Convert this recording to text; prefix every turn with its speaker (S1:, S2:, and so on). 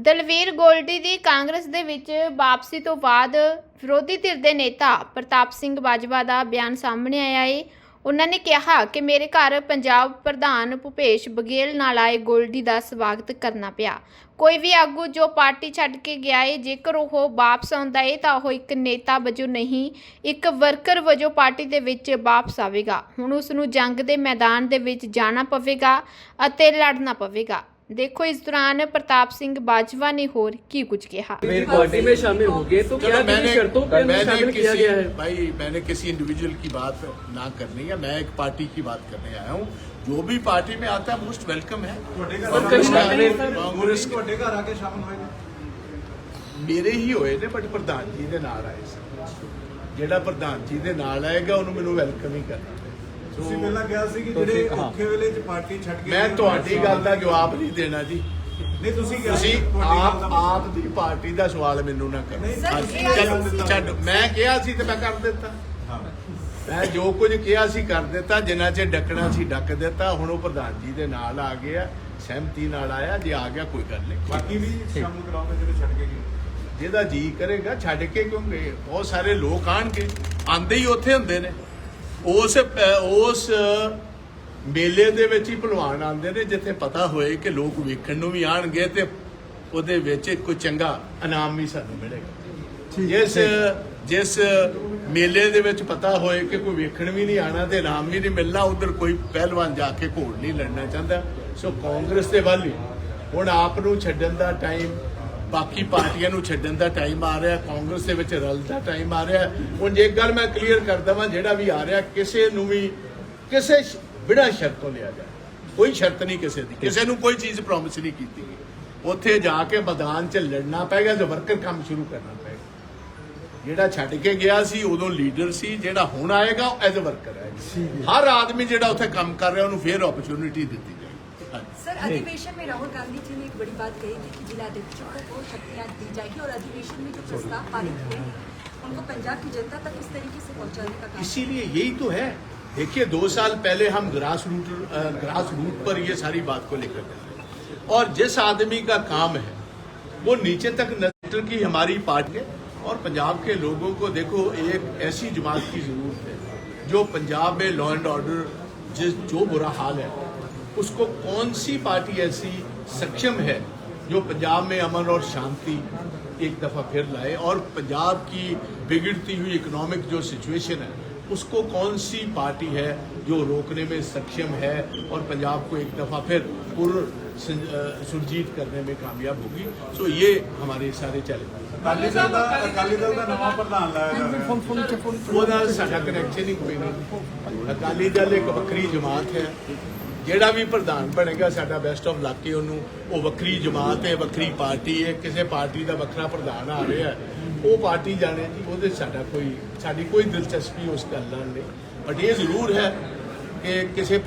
S1: ਦਲਵੀਰ ਗੋਲਡੀ ਦੀ ਕਾਂਗਰਸ ਦੇ ਵਿੱਚ ਵਾਪਸੀ ਤੋਂ ਬਾਅਦ ਵਿਰੋਧੀ ਧਿਰ ਦੇ ਨੇਤਾ ਪ੍ਰਤਾਪ ਸਿੰਘ ਬਾਜਵਾ ਦਾ ਬਿਆਨ ਸਾਹਮਣੇ ਆਇਆ ਏ। ਉਹਨਾਂ ਨੇ ਕਿਹਾ ਕਿ ਮੇਰੇ ਘਰ ਪੰਜਾਬ ਪ੍ਰਧਾਨ ਭੁਪੇਸ਼ ਬਘੇਲ ਨਾਲ ਆਏ ਗੋਲਡੀ ਦਾ ਸਵਾਗਤ ਕਰਨਾ ਪਿਆ। ਕੋਈ ਵੀ ਆਗੂ ਜੋ ਪਾਰਟੀ ਛੱਡ ਕੇ ਗਿਆ ਏ, ਜੇਕਰ ਉਹ ਵਾਪਸ ਆਉਂਦਾ ਏ, ਤਾਂ ਉਹ ਇੱਕ ਨੇਤਾ ਵਜੋਂ ਨਹੀਂ, ਇੱਕ ਵਰਕਰ ਵਜੋਂ ਪਾਰਟੀ ਦੇ ਵਿੱਚ ਵਾਪਸ ਆਵੇਗਾ। ਹੁਣ ਉਸ ਨੂੰ ਜੰਗ ਦੇ ਮੈਦਾਨ ਦੇ ਵਿੱਚ ਜਾਣਾ ਪਵੇਗਾ ਅਤੇ ਲੜਨਾ ਪਵੇਗਾ। ਦੇਖੋ ਇਸ ਦੌਰਾਨ ਪ੍ਰਤਾਪ ਸਿੰਘ ਬਾਜਵਾ ने ਹੋਰ ਕੀ ਕੁਝ ਕਿਹਾ
S2: मेरी पार्टी में शामिल हो गए तो क्या
S3: चलो
S2: किन शर्तों पे हमें
S3: मैंने
S2: शामिल किया
S3: किसी
S2: गया है
S3: भाई मैंने किसी इंडिविजुअल की बात ना करनी है मैं एक पार्टी की बात करने आया हूँ जो भी पार्टी में आता है मोस्ट वेलकम है
S2: और कहीं ना कहीं सर
S3: ਕਾਂਗਰਸ
S4: ਤੁਹਾਡੇ ਘਰ ਆ ਕੇ ਸ਼ਾਮਲ ਹੋਏਗਾ
S3: ਮੇਰੇ ਹੀ ਹੋਏ ਨੇ ਬਟ ਪ੍ਰਧਾਨ ਜੀ ਦੇ ਨਾਲ ਆਏ ਸੀ ਜਿਹੜਾ ਪ੍ਰਧਾਨ ਜੀ ਦੇ ਨਾਲ ਆਏਗਾ ਉਹਨੂੰ ਮੈਨੂੰ ਵੈਲਕਮ ਹੀ ਕਰਨਾ
S4: ਤੁਸੀਂ ਪਹਿਲਾਂ ਕਿਹਾ ਸੀ ਕਿ ਜਿਹੜੇ ਔਖੇ ਵੇਲੇ 'ਚ ਪਾਰਟੀ ਛੱਡ ਕੇ
S3: ਮੈਂ ਤੁਹਾਡੀ ਗੱਲ ਦਾ ਜਵਾਬ ਨਹੀਂ ਦੇਣਾ ਜੀ।
S4: ਨਹੀਂ ਤੁਸੀਂ ਕਿਹਾ
S3: ਤੁਸੀਂ
S4: ਸੀ ਤੁਹਾਡੀ ਗੱਲ
S3: ਆਪ
S4: ਦਾ
S3: ਆਪ ਦੀ ਪਾਰਟੀ ਦਾ ਸਵਾਲ ਮੈਨੂੰ ਨਾ ਕਰੋ।
S4: ਨਹੀਂ,
S3: ਛੱਡ ਮੈਂ ਕਿਹਾ ਸੀ ਤੇ ਮੈਂ ਕਰ ਦਿੱਤਾ।
S4: ਹਾਂ।
S3: ਮੈਂ ਜੋ ਕੁਝ ਕਿਹਾ ਸੀ ਕਰ ਦਿੱਤਾ ਜਿੰਨਾ ਚਿਰ ਡੱਕਣਾ ਸੀ ਡੱਕ ਦਿੱਤਾ। ਹੁਣ ਉਹ ਪ੍ਰਧਾਨ ਜੀ ਦੇ ਨਾਲ ਆ ਗਿਆ ਸਹਿਮਤੀ ਨਾਲ ਆਇਆ ਜੇ ਆ ਗਿਆ ਕੋਈ ਗੱਲ ਨਹੀਂ।
S4: ਬਾਕੀ ਵੀ ਸ਼ਾਮਲ ਕਰਾਉਂਗੇ ਜਿਹੜੇ ਛੱਡ ਕੇ ਗਏ।
S3: ਜਿਹਦਾ ਜੀ ਕਰੇਗਾ ਛੱਡ ਕੇ ਕਿਉਂ ਗਏ? ਬਹੁਤ ਸਾਰੇ ਲੋਕ ਆਣਗੇ। ਆਂਦੇ ਹੀ ਉੱਥੇ ਹੁੰਦੇ ਨੇ। ਉਸ ਉਸ ਮੇਲੇ ਦੇ ਵਿੱਚ ਹੀ ਭਲਵਾਨ ਆਉਂਦੇ ਨੇ ਜਿੱਥੇ ਪਤਾ ਹੋਏ ਕਿ ਲੋਕ ਵੇਖਣ ਨੂੰ ਵੀ ਆਣਗੇ ਤੇ ਉਹਦੇ ਵਿੱਚ ਕੋਈ ਚੰਗਾ ਇਨਾਮ ਵੀ ਸਾਨੂੰ ਮਿਲੇਗਾ। ਜਿਸ ਜਿਸ ਮੇਲੇ ਦੇ ਵਿੱਚ ਪਤਾ ਹੋਏ ਕਿ ਕੋਈ ਵੇਖਣ ਵੀ ਨਹੀਂ ਆਣਾ ਤੇ ਇਨਾਮ ਵੀ ਨਹੀਂ ਮਿਲਣਾ ਉਧਰ ਕੋਈ ਪਹਿਲਵਾਨ ਜਾ ਕੇ ਘੋੜ ਨਹੀਂ ਲੜਨਾ ਚਾਹੁੰਦਾ। ਸੋ ਕਾਂਗਰਸ ਦੇ ਵੱਲ ਹੀ ਹੁਣ ਆਪ ਨੂੰ ਛੱਡਣ ਦਾ ਟਾਈਮ ਬਾਕੀ ਪਾਰਟੀਆਂ ਨੂੰ ਛੱਡਣ ਦਾ ਟਾਈਮ ਆ ਰਿਹਾ ਕਾਂਗਰਸ ਦੇ ਵਿੱਚ ਰਲ ਦਾ ਟਾਈਮ ਆ ਰਿਹਾ। ਹੁਣ ਜੇ ਗੱਲ ਮੈਂ ਕਲੀਅਰ ਕਰ ਦਵਾਂ ਜਿਹੜਾ ਵੀ ਆ ਰਿਹਾ ਕਿਸੇ ਨੂੰ ਵੀ ਕਿਸੇ ਬਿਨਾਂ ਸ਼ਰਤ ਤੋਂ ਲਿਆ ਜਾਏ। ਕੋਈ ਸ਼ਰਤ ਨਹੀਂ ਕਿਸੇ ਦੀ। ਕਿਸੇ ਨੂੰ ਕੋਈ ਚੀਜ਼ ਪ੍ਰੋਮਿਸ ਨਹੀਂ ਕੀਤੀ ਉੱਥੇ ਜਾ ਕੇ ਮੈਦਾਨ 'ਚ ਲੜਨਾ ਪੈਗਾ ਤੇ ਵਰਕਰ ਕੰਮ ਸ਼ੁਰੂ ਕਰਨਾ ਪੈਗਾ ਜਿਹੜਾ ਛੱਡ ਕੇ ਗਿਆ ਸੀ ਉਦੋਂ ਲੀਡਰ ਸੀ ਜਿਹੜਾ ਹੁਣ ਆਏਗਾ ਐਜ਼ ਅ ਵਰਕਰ ਹੈ ਹਰ ਆਦਮੀ ਜਿਹੜਾ ਉੱਥੇ ਕੰਮ ਕਰ ਰਿਹਾ ਉਹਨੂੰ ਫੇਰ ਓਪਰਚੁਨਿਟੀ ਦਿੱਤੀ।
S5: सर अधिवेशन में राहुल गांधी जी ने एक बड़ी बात कही थी कि जिलाध्यक्षों को शक्तियाँ दी जाएगी और अधिवेशन में जो प्रस्ताव पारित हुए उनको पंजाब की जनता तक किस तरीके से पहुँचाने का
S3: इसीलिए यही तो है। देखिए दो साल पहले हम ग्रास रूट ग्रास रूट पर ये सारी बात को लेकर गए और जिस आदमी का काम है वो नीचे तक नज़र की हमारी पार्टी है और पंजाब के लोगों को देखो एक ऐसी जमात की ज़रूरत है जो पंजाब में लॉ एंड ऑर्डर जिस जो बुरा हाल है उसको कौन सी पार्टी ऐसी सक्षम है जो पंजाब में अमन और शांति एक दफा फिर लाए और पंजाब की बिगड़ती हुई इकोनॉमिक जो सिचुएशन है उसको कौन सी पार्टी है जो रोकने में सक्षम है और पंजाब को एक दफा फिर पूर्ण सं- अ, सुरजीत करने में कामयाब होगी सो ये हमारे सारे चैलेंज
S4: ਅਕਾਲੀ ਦਲ ਦਾ ਅਕਾਲੀ ਦਲ ਦਾ ਨਵਾਂ ਪ੍ਰਧਾਨ ਲਾਇਆ ਜਾ ਰਿਹਾ ਹੈ
S3: ਉਹਦਾ ਸਾਡਾ ਕਨੈਕਸ਼ਨ ਹੀ ਕੋਈ ਨਹੀਂ ਅਕਾਲੀ ਦਲ ਇੱਕ ਵੱਖਰੀ ਜਮਾਤ ਹੈ ਜਿਹੜਾ ਵੀ ਪ੍ਰਧਾਨ ਬਣੇਗਾ, ਸਾਡਾ ਬੈਸਟ ਆਫ ਲੱਕ ਹੀ ਉਹਨੂੰ। ਉਹ ਵੱਖਰੀ ਜਮਾਤ ਹੈ, ਵੱਖਰੀ ਪਾਰਟੀ ਹੈ, ਕਿਸੇ ਪਾਰਟੀ ਦਾ ਵੱਖਰਾ ਪ੍ਰਧਾਨ ਆ ਰਿਹਾ ਉਹ ਪਾਰਟੀ ਜਾਣੇ ਜੀ, ਉਹਦੇ 'ਚ ਸਾਡਾ ਕੋਈ ਸਾਡੀ ਕੋਈ ਦਿਲਚਸਪੀ ਉਸ ਗੱਲ ਨਾਲ ਨਹੀਂ। ਬਟ ਇਹ ਜ਼ਰੂਰ ਹੈ ਕਿ ਕਿਸੇ